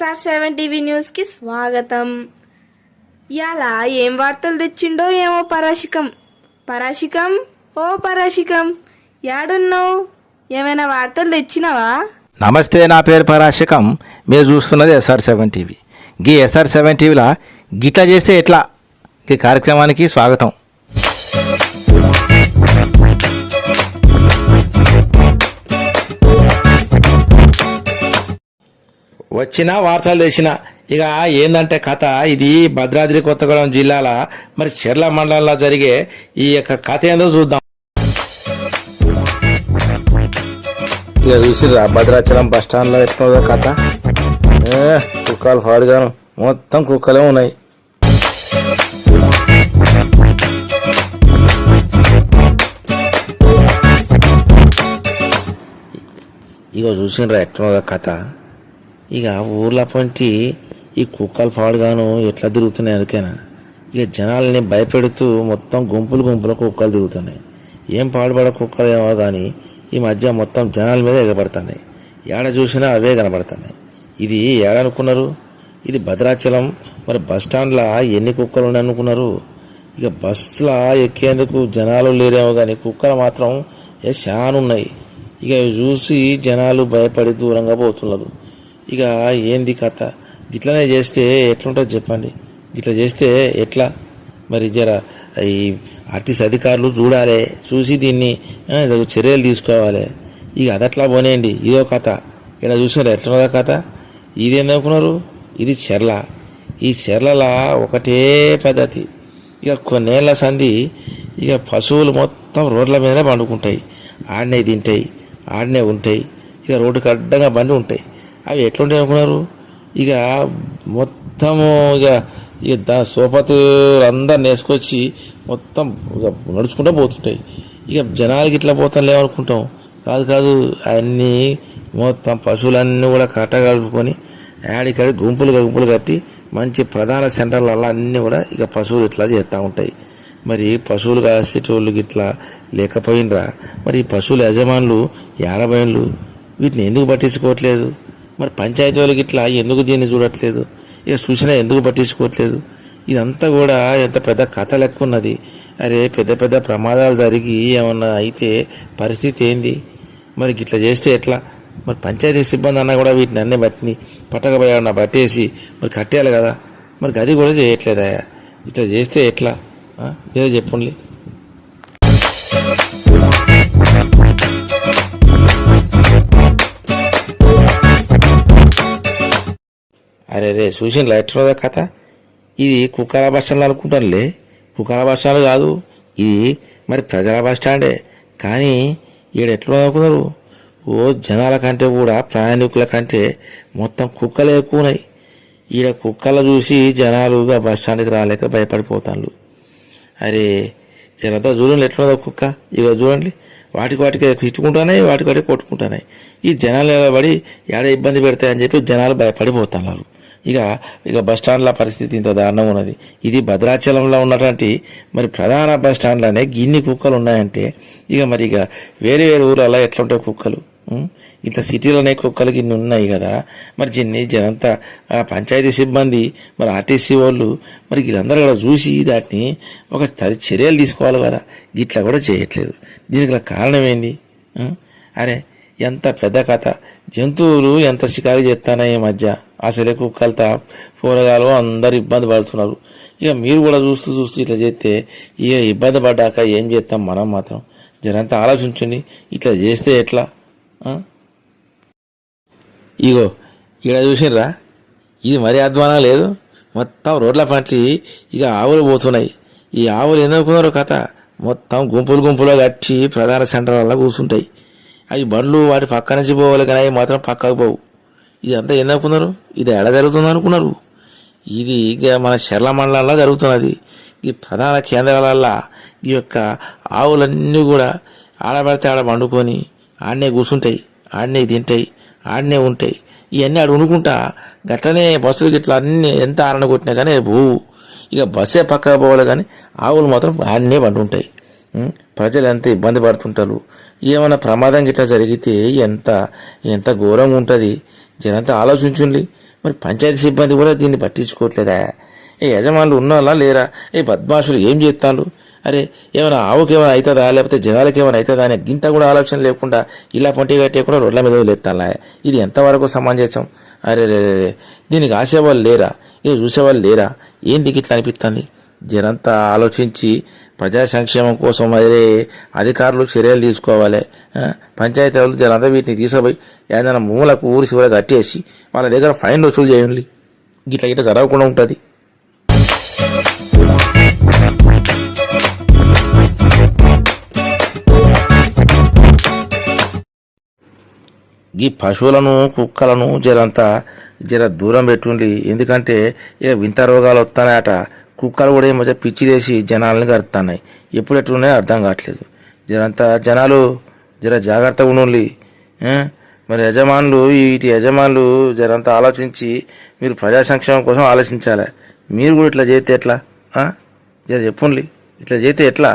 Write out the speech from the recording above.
SR seven TV న్యూస్కి స్వాగతం. ఇవాళ ఏం వార్తలు తెచ్చిండో ఏమో పరాశికం. పరాశికం? ఓ పరాశికం యాడున్నావు? ఏమైనా వార్తలు తెచ్చినావా? నమస్తే నా పేరు పరాశికం. మీరు చూస్తున్నది ఎస్ఆర్ సెవెన్ టీవీ. గీ ఎస్ఆర్ సెవెన్ టీవీలో గిట్లా చేస్తే ఎట్లా? ఈ కార్యక్రమానికి స్వాగతం. వచ్చిన వార్తలు తెచ్చినా ఇక ఏందంటే కథ ఇది భద్రాద్రి కొత్తగూడెం జిల్లాల మరి చెర్ల మండలంలో జరిగే ఈ యొక్క కథ ఏందో చూద్దాం. ఇక చూసిరా భద్రాచలం బస్ స్టాండ్లో కథ? కుక్కలు పాడుగాను మొత్తం కుక్కలే ఉన్నాయి. ఇక చూసినరా ఎట్లా కథ? ఇక ఊర్ల పంటి ఈ కుక్కలు పాడుగాను ఎట్లా తిరుగుతున్నాయి అనుకేనా ఇక జనాల్ని భయపెడుతూ మొత్తం గుంపులు గుంపులు కుక్కలు తిరుగుతున్నాయి. ఏం పాడుపడ కుక్కలు ఏమో కానీ ఈ మధ్య మొత్తం జనాల మీద ఎగబడుతున్నాయి. ఏడ చూసినా అవే కనబడుతున్నాయి. ఇది ఏడనుకున్నారు? ఇది భద్రాచలం. మరి బస్ స్టాండ్లో ఎన్ని కుక్కలు ఉన్నాయి అనుకున్నారు ఇక బస్సులో ఎక్కేందుకు జనాలు లేరేమో కానీ కుక్కలు మాత్రం చాలా ఉన్నాయి ఇక చూసి జనాలు భయపడి దూరంగా పోతున్నారు. ఇక ఏంది కథ? ఇట్లనే చేస్తే ఎట్లుంటుంది చెప్పండి. ఇట్లా చేస్తే ఎట్లా? మరి జర ఈ ఆర్టీసీ అధికారులు చూడాలి చూసి దీన్ని చర్యలు తీసుకోవాలి. ఇక అదట్లా పోనేయండి. ఇదో కథ. ఇలా చూసినారు? ఎట్లున్నదా కథ? ఇది అనుకున్నారు? ఇది చెర్ల. ఈ చెర్లలా ఒకటే పద్ధతి. ఇక కొన్నేళ్ళ సంధి ఇక పశువులు మొత్తం రోడ్ల మీద పండుకుంటాయి. ఆడనే తింటాయి ఆడనే ఉంటాయి. ఇక రోడ్డుకి అడ్డంగా బండి ఉంటాయి. అవి ఎట్లుంటాయి అనుకున్నారు? ఇక మొత్తము ఇక ఇక దా సోపతులు అందరిని వేసుకొచ్చి మొత్తం ఇక నడుచుకుంటూ పోతుంటాయి. ఇక జనాలకి ఇట్లా పోతాం లేవనుకుంటాం. కాదు కాదు అన్నీ మొత్తం పశువులన్నీ కూడా కట్టగలుపుకొని యాడికాడి గుంపులు గుంపులు కట్టి మంచి ప్రధాన సెంటర్లలో అన్నీ కూడా ఇక పశువులు ఇట్లా చేస్తూ ఉంటాయి. మరి పశువులు కాసేటోళ్ళు ఇట్లా లేకపోయినరా మరి పశువుల యజమానులు ఏడబైన్లు వీటిని ఎందుకు పట్టించుకోవట్లేదు? మరి పంచాయతీ వాళ్ళకి ఇట్లా ఎందుకు దీన్ని చూడట్లేదు? ఇక చూసినా ఎందుకు పట్టించుకోవట్లేదు? ఇదంతా కూడా ఎంత పెద్ద కథ లెక్క ఉన్నది. అరే పెద్ద పెద్ద ప్రమాదాలు జరిగి ఏమన్నా అయితే పరిస్థితి ఏంది? మరి ఇట్లా చేస్తే ఎట్లా? మరి పంచాయతీ సిబ్బంది అన్నా కూడా వీటిని అన్నీ బట్టి పట్టకపోయా పట్టేసి మరి కట్టేయాలి కదా? మరి అది కూడా చేయట్లేదా? ఇట్లా చేస్తే ఎట్లా? ఆ? మీరే చెప్పండి. అరే రే చూసిన ఎట్లా కథ? ఇది కుక్కల బస్ స్టాండ్ అనుకుంటానులే. కుక్కల బస్ స్టాండ్ కాదు ఇది మరి ప్రజల బస్ స్టాండే. కానీ ఈడ ఎట్లా అనుకున్నారు? ఓ జనాల కంటే కూడా ప్రయాణికుల కంటే మొత్తం కుక్కలే ఎక్కువ ఉన్నాయి ఈడ కుక్కలు చూసి జనాలుగా బస్ స్టాండ్కి రాలేక భయపడిపోతాను అరే జనంతా చూడండి ఎట్లా కుక్క. ఇక చూడండి వాటికి వాటికి ఇచ్చుకుంటున్నాయి వాటికి వాటికి కొట్టుకుంటున్నాయి ఈ జనాలు నిలబడి ఏడ ఇబ్బంది పెడతాయని చెప్పి జనాలు భయపడిపోతున్నారు ఇక ఇక బస్ స్టాండ్ల పరిస్థితి ఇంత దారుణం ఉన్నది. ఇది భద్రాచలంలో ఉన్నటువంటి మరి ప్రధాన బస్ స్టాండ్లోనే గిన్ని కుక్కలు ఉన్నాయంటే ఇక మరి ఇక వేరే వేరే ఊర్లలో ఎట్లుంటాయి కుక్కలు? ఇంత సిటీలోనే కుక్కలు గిన్ని ఉన్నాయి కదా. మరి చిన్ని జనంతా పంచాయతీ సిబ్బంది మరి ఆర్టీసీ వాళ్ళు మరి వీళ్ళందరూ కూడా చూసి దాటిని ఒక తరి చర్యలు తీసుకోవాలి కదా. ఇట్లా కూడా చేయట్లేదు. దీనికి గల కారణం ఏంటి అరే ఎంత పెద్ద కథ. జంతువులు ఎంత షికారు చేస్తున్నాయి ఈ మధ్య. అసలే కుక్కలతో కూరగాయలు అందరు ఇబ్బంది పడుతున్నారు. ఇక మీరు కూడా చూస్తూ చూస్తూ ఇట్లా చేస్తే ఇక ఇబ్బంది పడ్డాక ఏం చేస్తాం మనం మాత్రం? జరంతా ఆలోచించండి. ఇట్లా చేస్తే ఎట్లా? ఇగో ఇక్కడ చూసిర్రా? ఇది మరీ అధ్వానం లేదు. మొత్తం రోడ్ల పంటి ఇక ఆవులు పోతున్నాయి. ఈ ఆవులు ఎందుకున్నారు కథ. మొత్తం గుంపులు గుంపులో కట్టి ప్రధాన సెంటర్లలో కూర్చుంటాయి. అవి బండ్లు వాటి పక్క నుంచి పోవాలి కానీ అవి మాత్రం పక్కకు పోవు. ఇదంతా ఎందుకున్నారు ఇది ఎడ జరుగుతుంది అనుకున్నారు? ఇది ఇక మన శర్ల మండలంలో జరుగుతున్నది. ఈ ప్రధాన కేంద్రాలల్లో ఈ యొక్క ఆవులన్నీ కూడా ఆడబడితే ఆడ వండుకొని ఆడనే కూర్చుంటాయి ఆడనే తింటాయి ఆడనే ఉంటాయి. ఇవన్నీ ఆడ ఉనుకుంటా గట్లనే బస్సులు గిట్ల అన్నీ ఎంత ఆరణ కొట్టినా కానీ అవి పోవు. ఇక బస్సే పక్కకు పోవాలి కానీ ఆవులు మాత్రం ఆడనే పండుంటాయి. ప్రజలు ఎంత ఇబ్బంది పడుతుంటారు? ఏమైనా ప్రమాదం గిట్లా జరిగితే ఎంత ఎంత ఘోరంగా ఉంటుంది? జనంతా ఆలోచించుండి మరి పంచాయతీ సిబ్బంది కూడా దీన్ని పట్టించుకోవట్లేదా? ఏ యజమానులు ఉన్నారా లేరా? ఏ బద్మాషులు ఏం చేస్తాను అరే ఏమైనా ఆవుకి ఏమైనా అవుతుందా లేకపోతే జనాలకి ఏమైనా అవుతుందా అనే గింత కూడా ఆలోచన లేకుండా ఇలా పొంటి కట్టే కూడా రోడ్ల మీద వదిలేస్తానులా ఇది ఎంతవరకు సమంజసం? అరే రే దీనికి ఆసేవాళ్ళు లేరా? ఇది చూసేవాళ్ళు లేరా? ఏంది ఇట్లా అనిపిస్తుంది జనంతా ఆలోచించి ప్రజా సంక్షేమం కోసం మరి అధికారులు చర్యలు తీసుకోవాలి. పంచాయతీ వాళ్ళు జనంతా వీటిని తీసుకుపోయి ఏదైనా మూలకు ఊరి చివర కట్టేసి వాళ్ళ దగ్గర ఫైన్ వసూలు చేయండి. గిట్ల గిట్ల జరగకుండా ఉంటుంది. ఈ పశువులను కుక్కలను జరంతా జర దూరం పెట్టుండి ఎందుకంటే ఇక వింత రోగాలు వస్తున్నాయట కుక్కలు కూడా ఈ మధ్య పిచ్చి తీసి జనాలని కరుతున్నాయి ఎప్పుడు ఎట్లున్నాయో అర్థం కావట్లేదు. జరంతా జనాలు జర జాగ్రత్తగా ఉండండి. మరి యజమానులు వీటి యజమానులు జరంతా ఆలోచించి మీరు ప్రజా సంక్షేమం కోసం ఆలోచించాలి? మీరు కూడా ఇట్లా చేస్తే ఎట్లా? జర చెప్పుండి ఇట్లా చేస్తే ఎట్లా?